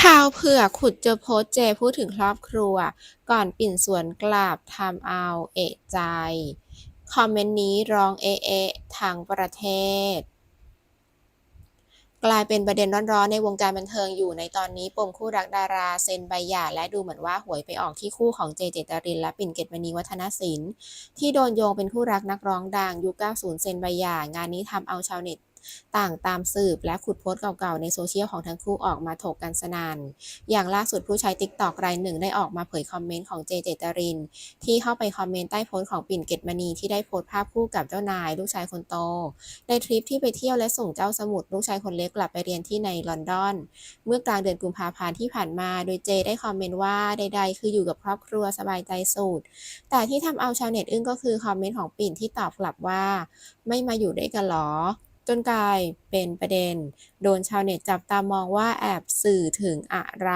ข่าวเผือกขุดเจอโพสเจพูดถึงครอบครัว ก่อนปิ่นสวนกลับทำเอาเอะใจ คอมเมนต์นี้ร้องเอะเอะทั้งประเทศ กลายเป็นประเด็นร้อนๆในวงการบันเทิงอยู่ในตอนนี้ปมคู่รักดาราเซ็นใบหย่าและดูเหมือนว่าหวยไปออกที่คู่ของเจเจตรินและปิ่นเกตมณีวัฒนศิลป์ที่โดนโยงเป็นคู่รักนักร้องดังยุค 90 เซ็นใบหย่างานนี้ทำเอาชาวเน็ต ต่างตามสืบและขุดโพสต์เก่าๆในโซเชียลของทั้งคู่ออกมาถกกันสนานอย่างล่าสุดผู้ใช้ TikTok รายหนึ่งได้ออกมาเผยคอมเมนต์ของเจเจตริน ที่เข้าไปคอมเมนต์ใต้โพสต์ของปิ่นเกตมณีที่ได้โพสต์ภาพคู่กับเจ้านาย ลูกชายคนโต ในทริปที่ไปเที่ยวและส่งเจ้าสมุทรลูกชายคนเล็กกลับไปเรียนที่ในลอนดอน เมื่อกลางเดือนกุมภาพันธ์ที่ผ่านมา โดยเจได้คอมเมนต์ว่าใด ๆ คืออยู่กับครอบครัวสบายใจสุดแต่ที่ทำเอาชาวเน็ตอึ้งก็คือคอมเมนต์ของปิ่นที่ตอบกลับว่า ไม่มาอยู่ด้วยกันหรอ จนกลายเป็นประเด็น โดนชาวเน็ตจับตามองว่าแอบสื่อถึงอะไร